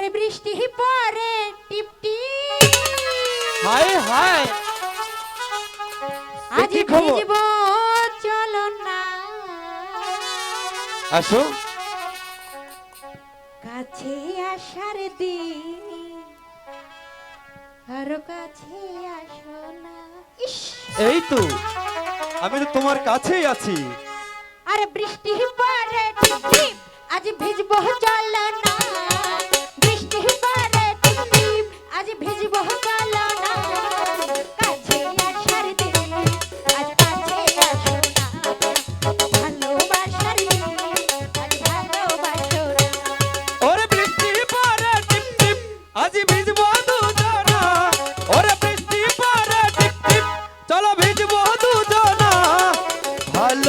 ঝড় বৃষ্টি পরে টিপটি। হায় হায় আজ ভিজব চলো না। আসো। কাছে আসার দিন আরও কাছে আসো না। এই তো আমি তো তোমার কাছেই আছি। আরে বৃষ্টি পরে টিপটি। আজ ভিজব চলো না।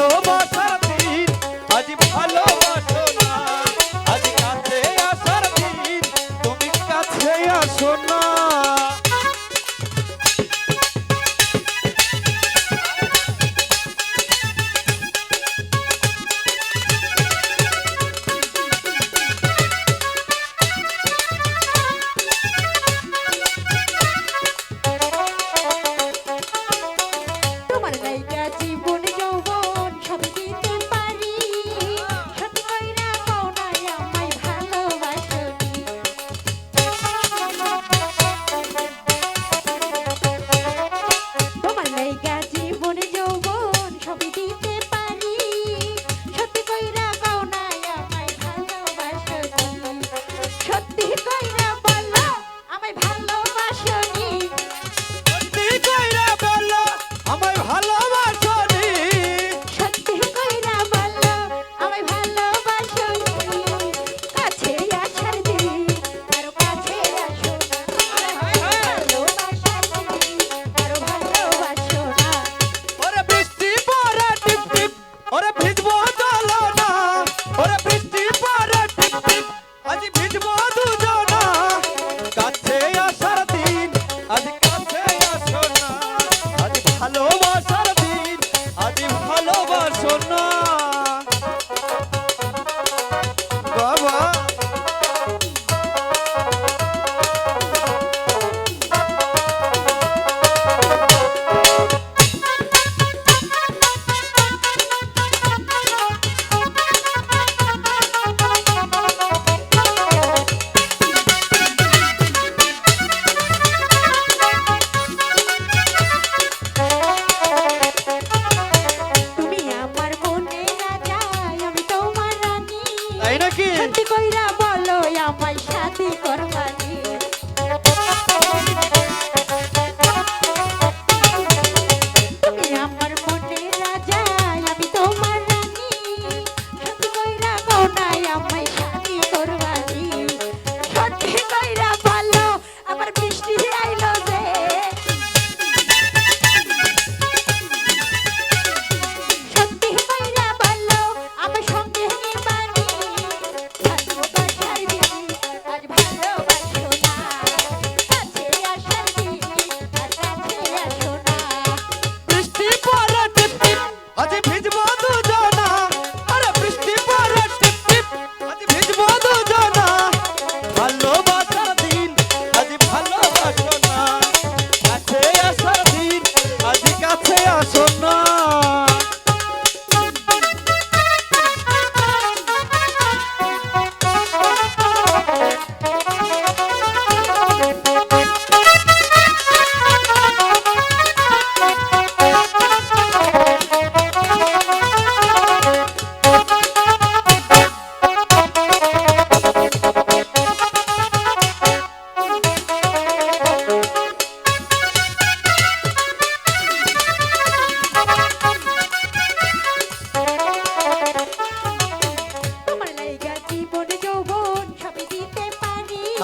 lo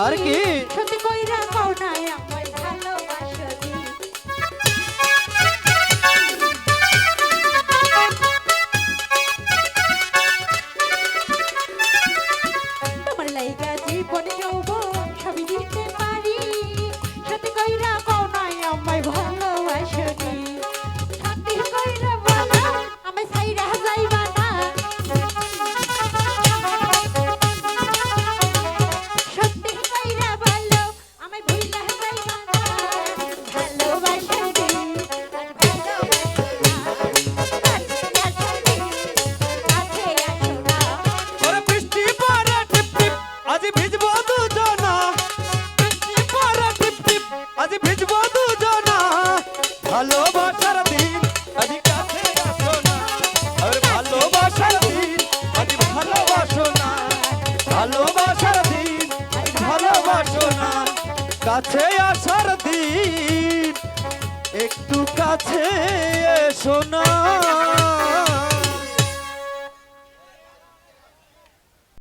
আর কি? আসার দিন একটু কাছে এসো না।